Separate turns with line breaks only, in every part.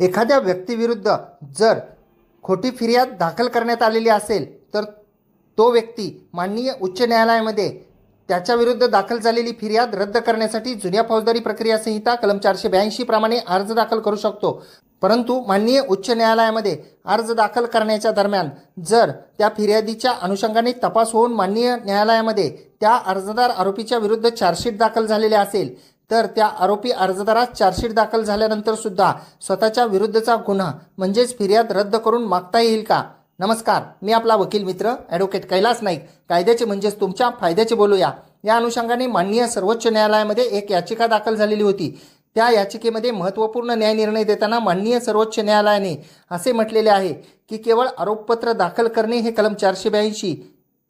एखाद्या व्यक्तीविरुद्ध जर खोटी फिर्याद दाखल करण्यात आलेली असेल तर तो व्यक्ती माननीय उच्च न्यायालयामध्ये त्याच्याविरुद्ध दाखल झालेली फिर्याद रद्द करण्यासाठी जुन्या फौजदारी प्रक्रिया संहिता कलम चारशे ब्याऐंशी प्रमाणे अर्ज दाखल करू शकतो. परंतु माननीय उच्च न्यायालयामध्ये अर्ज दाखल करण्याच्या दरम्यान जर त्या फिर्यादीच्या अनुषंगाने तपास होऊन माननीय न्यायालयामध्ये त्या अर्जदार आरोपीच्या विरुद्ध चार्जशीट दाखल झालेले असेल तर त्या आरोपी अर्जदारास चार्जशीट दाखल झाल्यानंतर सुद्धा स्वतःच्या विरुद्धचा गुन्हा म्हणजेच फिर्याद रद्द करून मागता येईल का? नमस्कार मी आपला वकील मित्र ॲडव्होकेट कैलास नाईक. कायद्याचे म्हणजेच तुमच्या फायद्याचे बोलूया. या अनुषंगाने माननीय सर्वोच्च न्यायालयामध्ये एक याचिका दाखल झालेली होती. त्या याचिकेमध्ये महत्त्वपूर्ण न्यायनिर्णय देताना माननीय सर्वोच्च न्यायालयाने असे म्हटलेले आहे की केवळ आरोपपत्र दाखल करणे हे कलम चारशे ब्याऐंशी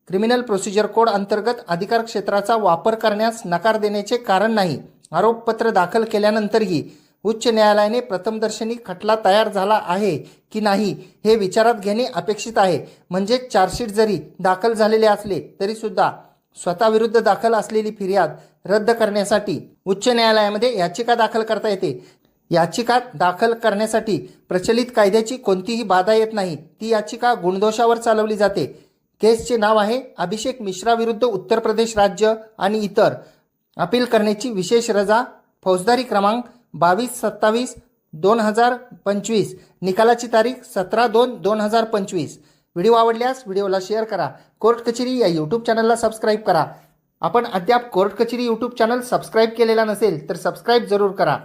क्रिमिनल प्रोसिजर कोड अंतर्गत अधिकार क्षेत्राचा वापर करण्यास नकार देण्याचे कारण नाही. आरोपपत्र दाखल केल्यानंतरही उच्च न्यायालयाने प्रथमदर्शनी खटला तयार झाला आहे की नाही हे विचारात घेणे अपेक्षित आहे. म्हणजे चार्जशीट जरी दाखल झालेले असले तरीसुद्धा स्वतःविरुद्ध दाखल असलेली फिर्याद रद्द करण्यासाठी उच्च न्यायालयामध्ये याचिका दाखल करता येते. याचिका दाखल करण्यासाठी प्रचलित कायद्याची कोणतीही बाधा येत नाही. ती याचिका गुणदोषावर चालवली जाते. केसचे नाव आहे अभिषेक मिश्रा विरुद्ध उत्तर प्रदेश राज्य आणि इतर. अपील करण्याची विशेष रजा फौजदारी क्रमांक बावीस सत्तावीस दोन हजार पंचवीस. निकालाची तारीख सतरा दोन दोन हजार पंचवीस. व्हिडिओ आवडल्यास व्हिडिओला शेअर करा. कोर्ट कचेरी या यूट्यूब चॅनलला सबस्क्राईब करा. आपण अद्याप कोर्ट कचेरी यूट्यूब चॅनल सबस्क्राईब केलेला नसेल तर सबस्क्राईब जरूर करा.